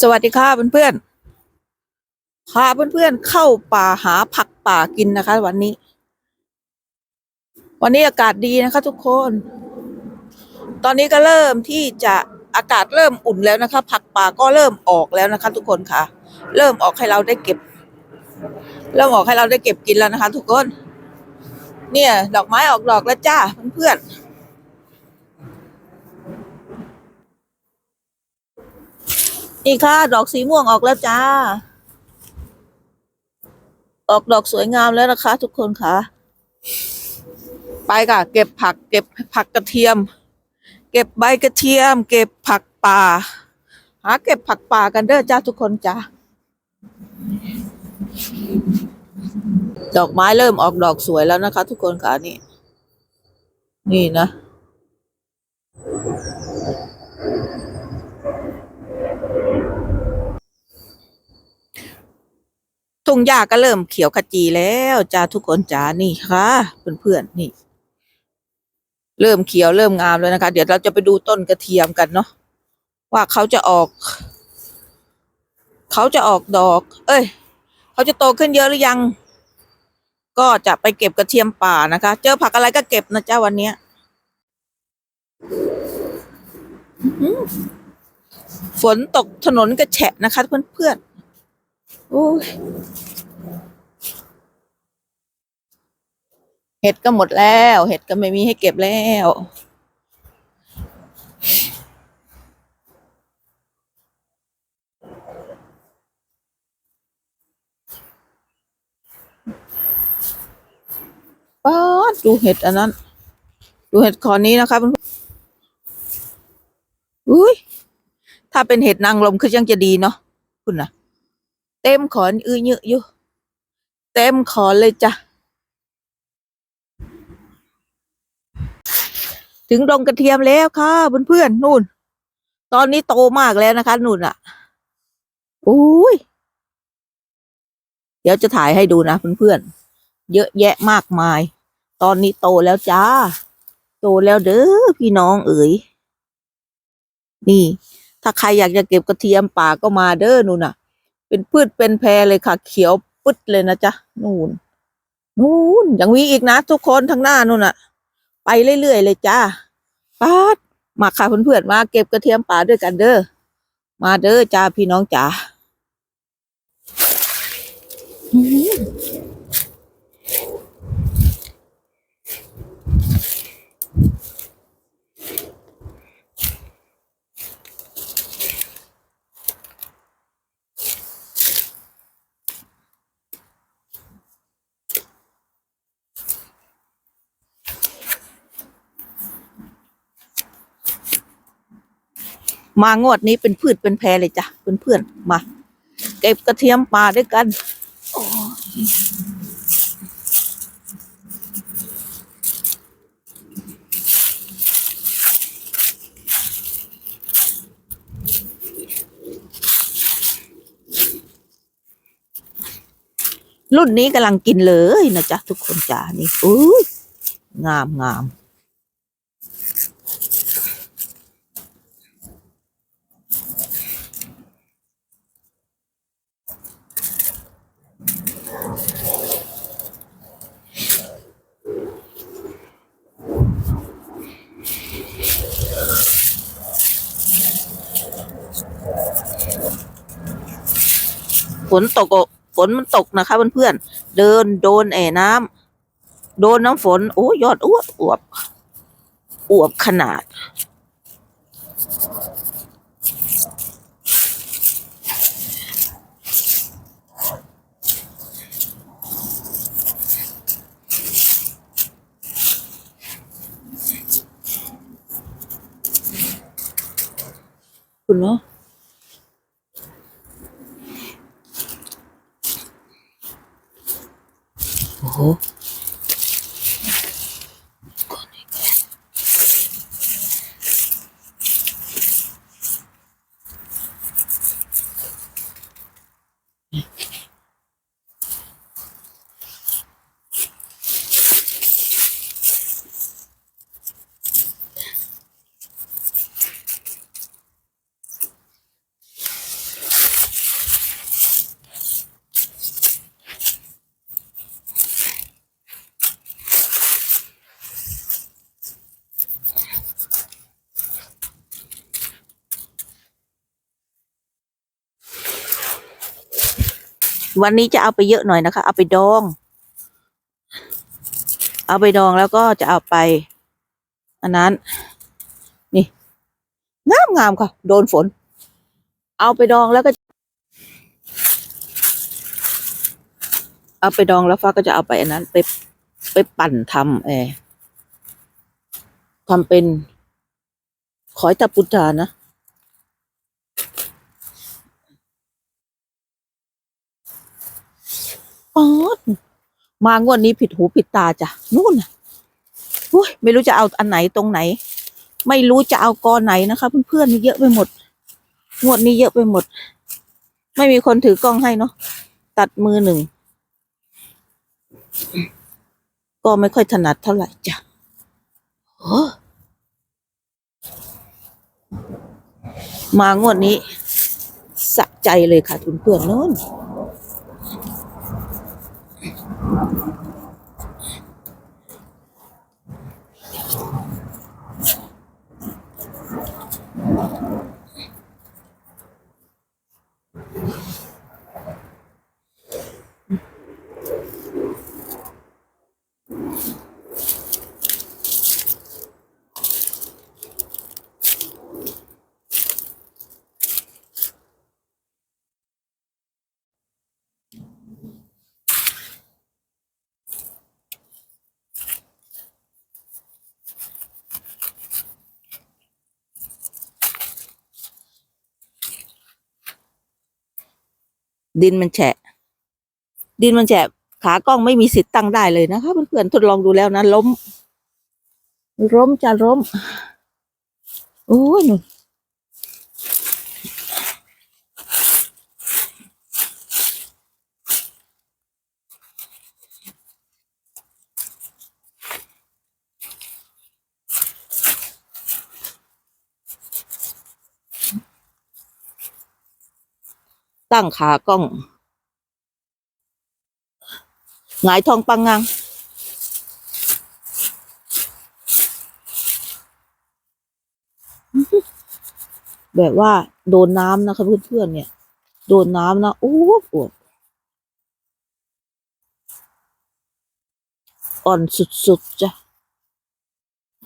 สวัสดีค่ะเพื่อนๆพาเพื่อนๆเข้าป่าหาผักป่ากินนะคะ วันนี้ วันนี้อากาศดีนะคะ ทุกคน ตอนนี้ก็เริ่มที่จะอากาศเริ่มอุ่นแล้วนะคะ ผักป่าก็เริ่มออกแล้วนะคะ ทุกคนค่ะ เริ่มออกให้เราได้เก็บ เริ่มออกให้เราได้เก็บกินแล้วนะคะ ทุกคน เนี่ย ดอกไม้ออกดอกแล้วจ้าเพื่อนๆ นี่ค่ะ ดอกสีม่วงออกแล้วจ้า ออกดอกสวยงามแล้วนะคะ ทุกคนค่ะ ไปค่ะ เก็บผัก เก็บผักกระเทียม เก็บใบกระเทียม เก็บผักป่า หาเก็บผักป่ากันเด้อจ้าทุกคนจ้าดอกไม้เริ่มออกดอกสวยแล้วนะคะ ทุกคนค่ะนี่ นี่นะ ทุ่งหญ้าก็เริ่มเขียวขจีแล้วจ้าทุกคนจ้านี่ค่ะเพื่อนๆนี่ เริ่มเขียวเริ่มงามแล้วนะคะ เดี๋ยวเราจะไปดูต้นกระเทียมกันเนาะว่าเขาจะออก เขาจะออกดอก เอ้ย เขาจะโตขึ้นเยอะหรือยัง ก็จะไปเก็บกระเทียมป่านะคะ เจอผักอะไรก็เก็บนะจ้าวันเนี้ยฝนตกถนนกระแฉะนะคะเพื่อนๆโอ้ย เห็ดก็หมดแล้ว เห็ดก็ไม่มีให้เก็บแล้ว ป๊าดดูเห็ดอันนั้น ดูเห็ดขอนนี้นะคะเพื่อนอุ้ย ถ้าเป็นเห็ดนางลมคือยังจะดีเนาะคุณนะ เต็มขอนอื้อเยอะอยู่ เต็มขอนเลยจ้ะ ถึงดงกระเทียมแล้วค่ะเพื่อนๆนู่น ตอนนี้โตมากแล้วนะคะนู่นอะโอ้ยเดี๋ยวจะถ่ายให้ดูนะเพื่อนๆเยอะแยะมากมาย ตอนนี้โตแล้วจ้า โตแล้วเด้อพี่น้องเอ๋ยนี่ ถ้าใครอยากจะเก็บกระเทียมป่าก็มาเด้อนู่นน่ะ เป็นพืชเป็นแพรเลยค่ะ เขียวปึ๊ดเลยนะจ๊ะนู่นนู่นยังมีอีกนะ ทุกคนทางหน้านู่นอะไปเรื่อยๆเลยจ้าป้าดมาค่ะเพื่อนๆมาเก็บกระเทียมป่าด้วยกันเด้อมาเด้อจ้าพี่น้องจ๋า มางวดนี้เป็นพืชเป็นแพรเลยจ้ะเป็นเพื่อนมา เก็บกระเทียมป่าด้วยกันรุ่นนี้กำลังกินเลยนะจ๊ะทุกคนจ้านี่อุ้ยงามงาม ฝนตกอะฝนมันตกนะคะเพื่อนๆเดินโดนแอ่น้ำโดนน้ำฝน โอ้ยอดอ้วบอวบอวบขนาด คุณเนาะโอ้โห วันนี้จะเอาไปเยอะหน่อยนะคะ เอาไปดอง เอาไปดองแล้วก็จะเอาไป อันนั้น นี่ งามงามค่ะ โดนฝน เอาไปดองแล้วก็ เอาไปดองแล้วฟ้าก็จะเอาไปอันนั้น ไปไปปั่นทำเอทำเป็นขอยตะปุตานะ อ๋อมางวดนี้ผิดหูผิดตาจ้ะนู่นอุ้ยไม่รู้จะเอาอันไหนตรงไหน ไม่รู้จะเอากอไหนนะคะเพื่อนๆนี่เยอะไปหมด งวดนี้เยอะไปหมด ไม่มีคนถือกล้องให้เนาะตัดมือหนึ่งก็ไม่ค่อยถนัดเท่าไหร่จ้ะมางวดนี้ สะใจเลยค่ะเพื่อนๆโน้น ดินมันแฉะ ดินมันแฉะ ขากล้องไม่มีสิทธิ์ตั้งได้เลยนะคะเพื่อนๆทดลองดูแล้วนะล้มล้มจะล้ม โอ้ยหนูน ตั้งขากล้องหงายทองปังงัง แบบว่าโดนน้ำนะคะเพื่อนๆเนี่ย โดนน้ำนะโอ้ปวดอ่อนสุดๆจ้ะ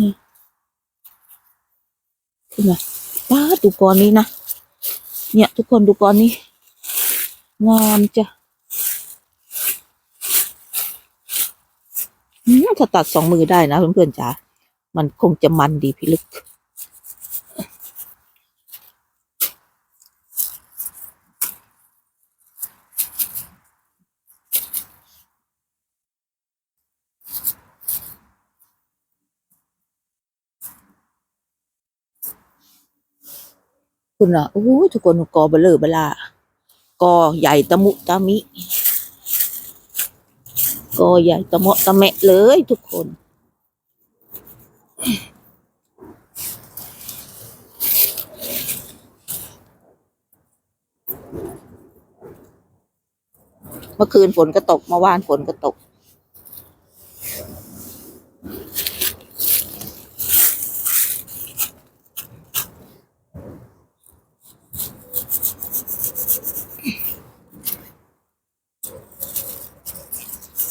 นี่ขึ้นมาป้าดูกอนนี้นะ เนี่ย ทุกคนดูกอนนี้ งามจ้ะอืมถ้าตัดสองมือได้นะเพื่อนๆจ๋า มันคงจะมันดีพิลึก คุณอะโอ้ยทุกคนกอเบลอเบล่า กอใหญ่ตะมุตะมิ กอใหญ่ตะเมาะตะแมะเลยทุกคน เมื่อคืนฝนก็ตกเมื่อวานฝนก็ตก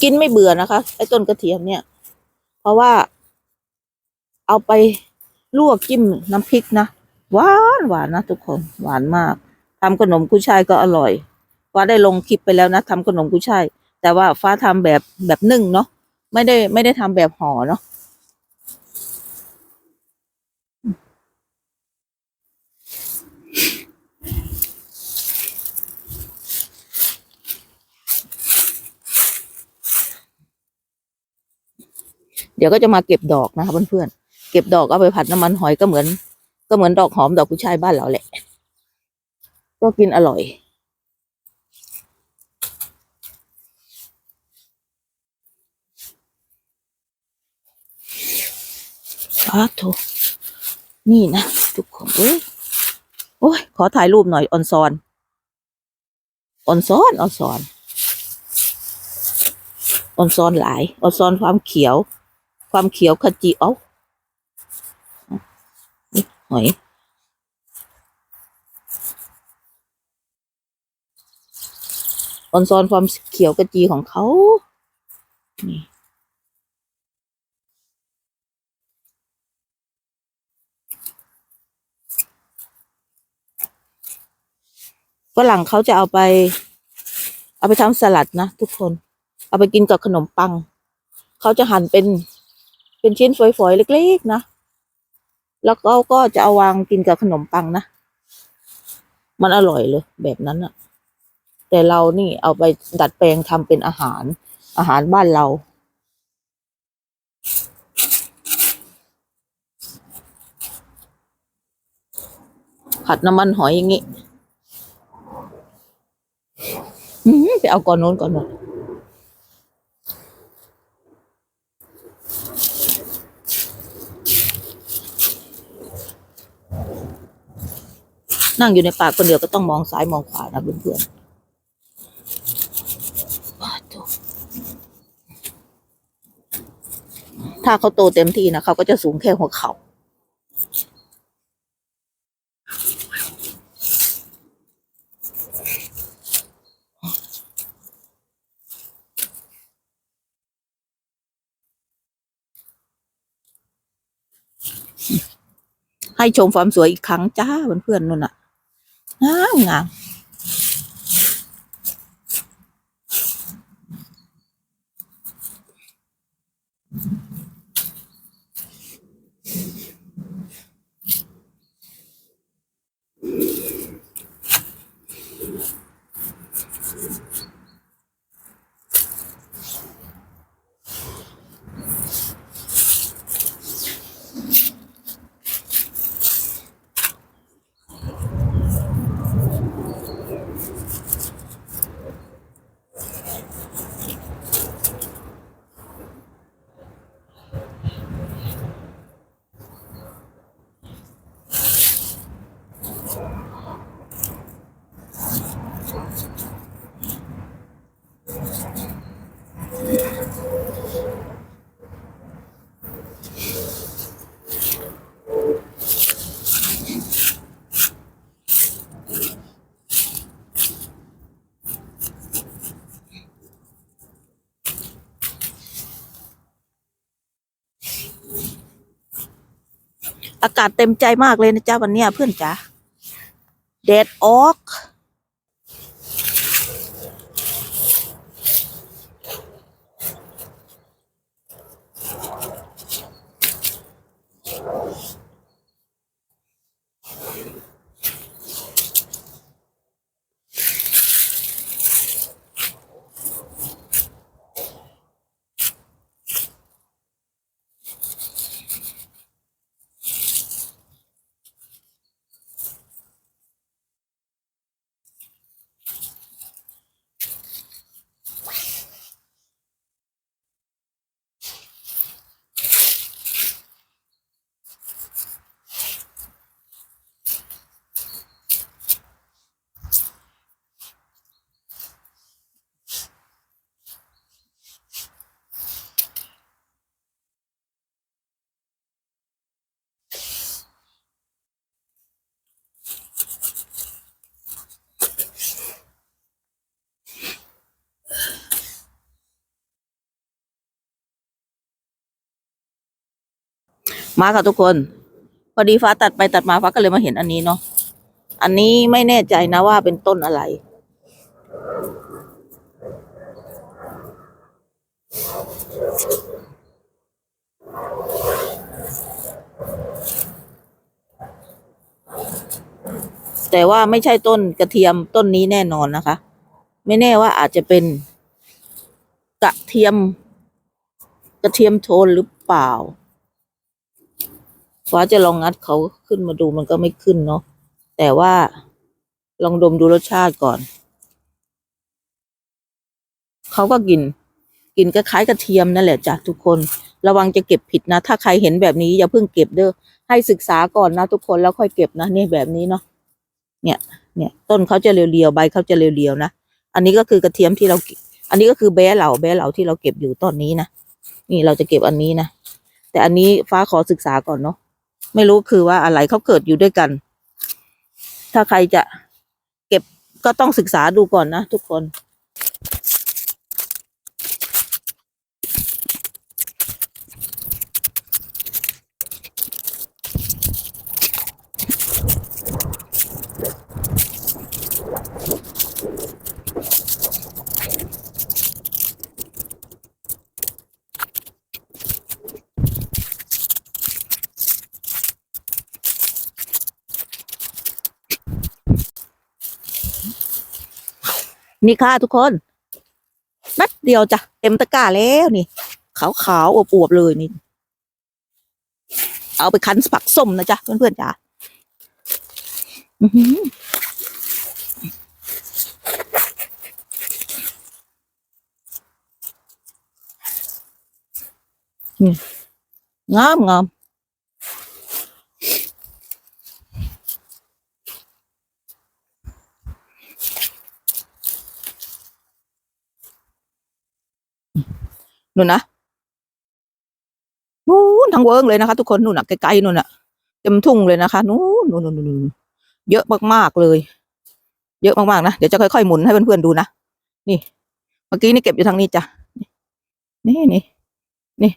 กินไม่เบื่อนะคะ ไอ้ต้นกระเทียมเนี่ย เพราะว่า เอาไปลวกจิ้มน้ำพริกนะหวานหวานนะทุกคนหวานมากทำขนมกุ้ยช่ายก็อร่อยฟ้าได้ลงคลิปไปแล้วนะทำขนมกุ้ยช่ายแต่ว่าฟ้าทำแบบแบบนึ่งเนาะไม่ได้ไม่ได้ทำแบบห่อเนาะ เดี๋ยวก็จะมาเก็บดอกนะคะเพื่อนๆเก็บดอกเอาไปผัดน้ำมันหอยก็เหมือน ก็เหมือนดอกหอมดอกกุ้ยช่ายบ้านเราแหละ ก็กินอร่อย สาธุนี่นะทุกคนเอ้ยโอ้ยขอถ่ายรูปหน่อยออนซอนออนซอนออนซอนออนซอนหลายออนซอนความเขียว ความเขียวขจีเอ้านี่หอยออนซอนความเขียวกระจีของเขานี่ฝรั่งเขาจะเอาไป เอาไปทำสลัดนะทุกคน เอาไปกินกับขนมปัง เขาจะหั่นเป็น เป็นชิ้นฝอยๆเล็กๆนะแล้วเขาก็จะเอาวางกินกับขนมปังนะ มันอร่อยเลยแบบนั้นอะแต่เรานี่เอาไปดัดแปลงทำเป็นอาหาร อาหารบ้านเรา ผัดน้ำมันหอยอย่างงี้อือหือไปเอาก่อนโน้นก่อนโน้น นั่งอยู่ในป่าคนเดียวก็ต้องมองซ้ายมองขวานะเพื่อนๆถ่ถ้าเขาโตเต็มที่นะเขาก็จะสูงแค่หัวเขา่าให้ชมความสวยอีกครั้งจ้าเพื่อนๆนู่นน่ะ งามงาม อากาศเต็มใจมากเลยนะจ้าวันเนี้ยเพื่อนจ๋าแดดออก มาค่ะทุกคน พอดีฟ้าตัดไปตัดมาฟ้าก็เลยมาเห็นอันนี้เนาะอันนี้ไม่แน่ใจนะว่าเป็นต้นอะไร แต่ว่าไม่ใช่ต้นกระเทียมต้นนี้แน่นอนนะคะ ไม่แน่ว่าอาจจะเป็นกระเทียม กระเทียมโทนหรือเปล่า ฟ้าจะลองงัดเขาขึ้นมาดูมันก็ไม่ขึ้นเนาะแต่ว่าลองดมดูรสชาติก่อน เขาก็กิน กินก็คล้ายกระเทียมนั่นแหละจ้ะทุกคน ระวังจะเก็บผิดนะ ถ้าใครเห็นแบบนี้อย่าเพิ่งเก็บเด้อให้ศึกษาก่อนนะทุกคนแล้วค่อยเก็บนะนี่แบบนี้เนาะเนี่ย เนี่ยต้นเขาจะเรียวๆใบเขาจะเรียวๆนะอันนี้ก็คือกระเทียมที่เรา อันนี้ก็คือแบ้เหล่าแบ้เหล่าที่เราเก็บอยู่ตอนนี้นะนี่เราจะเก็บอันนี้นะแต่อันนี้ฟ้าขอศึกษาก่อนเนาะ ไม่รู้คือว่าอะไรเขาเกิดอยู่ด้วยกัน ถ้าใครจะเก็บก็ต้องศึกษาดูก่อนนะทุกคน นี่ค่ะทุกคนแป๊บเดียวจ้ะเต็มตะกร้าแล้วนี่ ขาวขาวๆอวบเลยนี่ เอาไปคั้นผักส้มนะจ๊ะเพื่อนๆจ้ะอื้อหือนี่งามงาม นู่นนะนู่นทั้งเวิร์งเลยนะคะ ทุกคนนู่นนะไกลๆนู่นนะเต็มทุ่งเลยนะคะนู่นนู่นนู่นนู่นเยอะมากๆเลย เยอะมากๆนะเดี๋ยวจะค่อยๆหมุนให้เพื่อนๆดูนะนี่เมื่อกี้นี่เก็บอยู่ทางนี้จ้ะนี่นี่นี่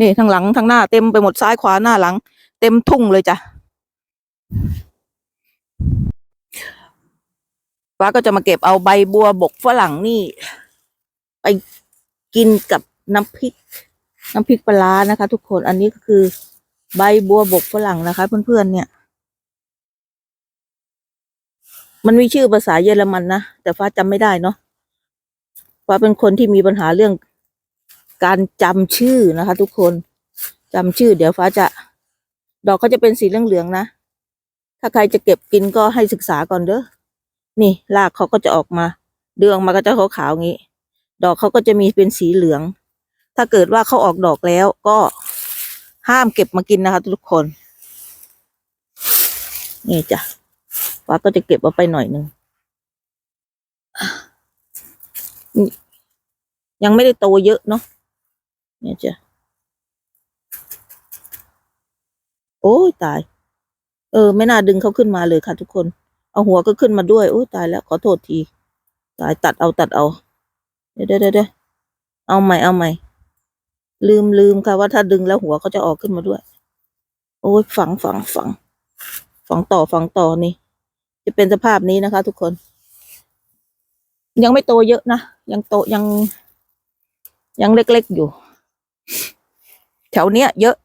นี่ทางหลังทางหน้าเต็มไปหมดซ้ายขวาหน้าหลัง เต็มทุ่งเลยจ้ะฟ้าก็จะมาเก็บเอาใบบัวบกฝรั่งนี่ ไปกินกับ น้ำพริก น้ำพริกปลานะคะ ทุกคนอันนี้ก็คือใบบัวบกฝรั่งนะคะ เพื่อนๆเนี่ย มันมีชื่อภาษาเยอรมันนะ แต่ฟ้าจำไม่ได้เนาะฟ้าเป็นคนที่มีปัญหาเรื่องการจำชื่อนะคะ ทุกคนจำชื่อ เดี๋ยวฟ้าจะ ดอกเขาจะเป็นสีเหลืองๆนะ ถ้าใครจะเก็บกินก็ให้ศึกษาก่อนเด้อนี่รากเขาก็จะออกมา เดืองมาก็จะขาวๆอย่างนี้ ดอกเขาก็จะมีเป็นสีเหลือง ถ้าเกิดว่าเขาออกดอกแล้วก็ห้ามเก็บมากินนะคะ ทุกคน นี่จ้ะฟ้าก็จะเก็บเอาไปหน่อยหนึ่งยังไม่ได้โตเยอะเนาะเนี่ยจ้ะโอ้ยตาย เออ ไม่น่าดึงเขาขึ้นมาเลยค่ะ ทุกคน เอาหัวก็ขึ้นมาด้วย โอ้ยตายแล้วขอโทษที ตายตัดเอาตัดเอา เดี๋ยวเดี๋ยวเดี๋ยวเอาใหม่เอาใหม่ ลืมลืมค่ะว่าถ้าดึงแล้วหัวเขาจะออกขึ้นมาด้วย โอ้ยฝังฝังฝัง ฝังต่อฝังต่อนี่ จะเป็นสภาพนี้นะคะ ทุกคน ยังไม่โตเยอะนะ ยังโตยัง ยังเล็กๆอยู่ แถวเนี้ย เยอะ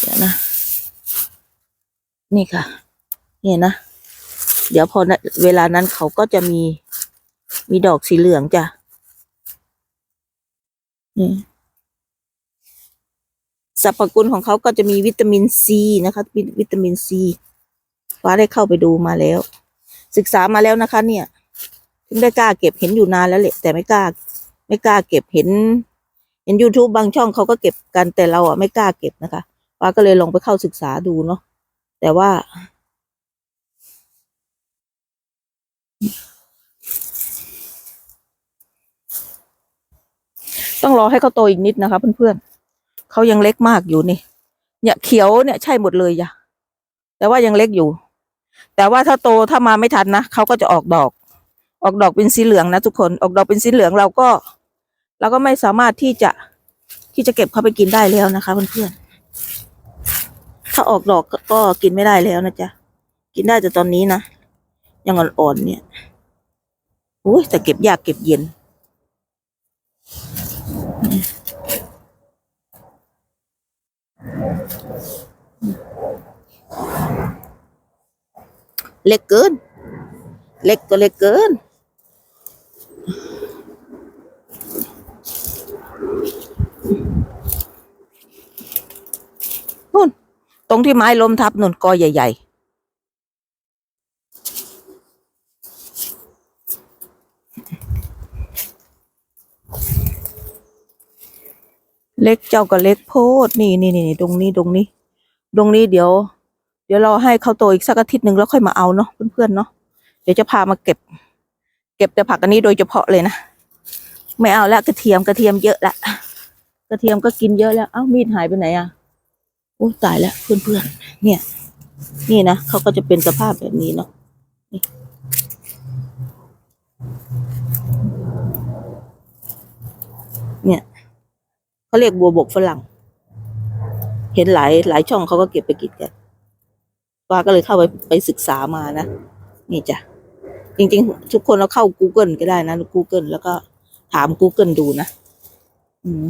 เดี๋ยวนะ นี่ค่ะ เนี่ยนะ เดี๋ยวพอเวลานั้นเขาก็จะมีมีดอกสีเหลืองจ้ะนี่สรรพคุณของเขาก็จะมีวิตามินซีนะคะวิวิตามินซีฟ้าได้เข้าไปดูมาแล้ว ศึกษามาแล้วนะคะ เนี่ยถึงได้กล้าเก็บเห็นอยู่นานแล้วแหละแต่ไม่กล้า ไม่กล้าเก็บเห็น เห็น youtube บางช่องเขาก็เก็บกันแต่เราอะไม่กล้าเก็บนะคะฟ้าก็เลยลองไปเข้าศึกษาดูเนาะแต่ว่า ต้องรอให้เขาโตอีกนิดนะคะเพื่อนๆเขายังเล็กมากอยู่นี่ เนี่ยเขียวเนี่ยใช่หมดเลยจ้ะแต่ว่ายังเล็กอยู่ แต่ว่าถ้าโตถ้ามาไม่ทันนะเขาก็จะออกดอก ออกดอกเป็นสีเหลืองนะทุกคน ออกดอกเป็นสีเหลืองเราก็เราก็ไม่สามารถที่จะที่จะเก็บเขาไปกินได้แล้วนะคะเพื่อนๆถ้าออกดอกก็ก็กินไม่ได้แล้วนะจ๊ะ กินได้แต่ตอนนี้นะ ยังอ่อนๆเนี่ยโอ้ยแต่เก็บยากเก็บเย็น เล็กเกิน เล็กก็เล็กเกิน นู่น ตรงที่ไม้ล้มทับนุ่นกอใหญ่ ๆ เล็กเจ้าก็เล็กโพดนี่นี่นี่ตรงนี้ตรงนี้ตรงนี้เดี๋ยว เดี๋ยวเราให้เขาโตอีกสักอาทิตย์หนึ่งแล้วค่อยมาเอาเนาะเพื่อนๆเนาะเดี๋ยวจะพามาเก็บ เก็บแต่ผักอันนี้โดยเฉพาะเลยนะไม่เอาแล้วกระเทียมกระเทียมเยอะละกระเทียมก็กินเยอะแล้วเอ้ามีดหายไปไหนอะโอ้ตายแล้วเพื่อนๆเนี่ย นี่นะเขาก็จะเป็นสภาพแบบนี้เนาะนี่เนี่ย เขาเรียกบัวบกฝรั่ง เห็นหลายหลายช่องเขาก็เก็บไปกินกันป้าก็เลยเข้าไปไปศึกษามานะ นี่จ้ะ จริง ๆ ทุกคนเราเข้า Google ก็ได้นะ Google แล้วก็ถาม Google ดูนะ อืม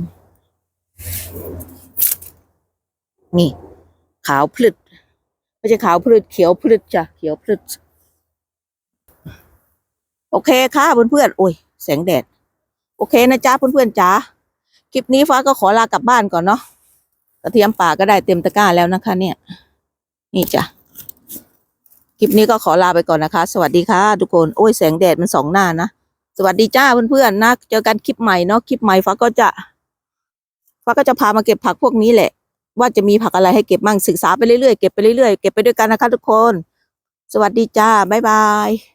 นี่ ขาวพลึดไม่ใช่ขาวพลืดเขียวพลืดจ้ะ เขียวพลืดโอเคค่ะเพื่อนๆโอ้ย แสงแดด โอเคนะจ๊ะเพื่อนๆจ๋า คลิปนี้ฟ้าก็ขอลากลับบ้านก่อนเนาะกระเทียมป่าก็ได้เต็มตะกร้าแล้วนะคะ เนี่ย นี่จ้ะคลิปนี้ก็ขอลาไปก่อนนะคะ สวัสดีค่ะทุกคนโอ้ยแสงแดดมันสองหน้านะสวัสดีจ้าเพื่อนๆนะเจอกันคลิปใหม่เนาะคลิปใหม่ฟ้าก็จะฟ้าก็จะพามาเก็บผักพวกนี้แหละ ว่าจะมีผักอะไรให้เก็บมั่งศึกษาไปเรื่อยๆเก็บไปเรื่อยๆเก็บไปด้วยกันนะคะ ทุกคน สวัสดีจ้าบ๊ายบาย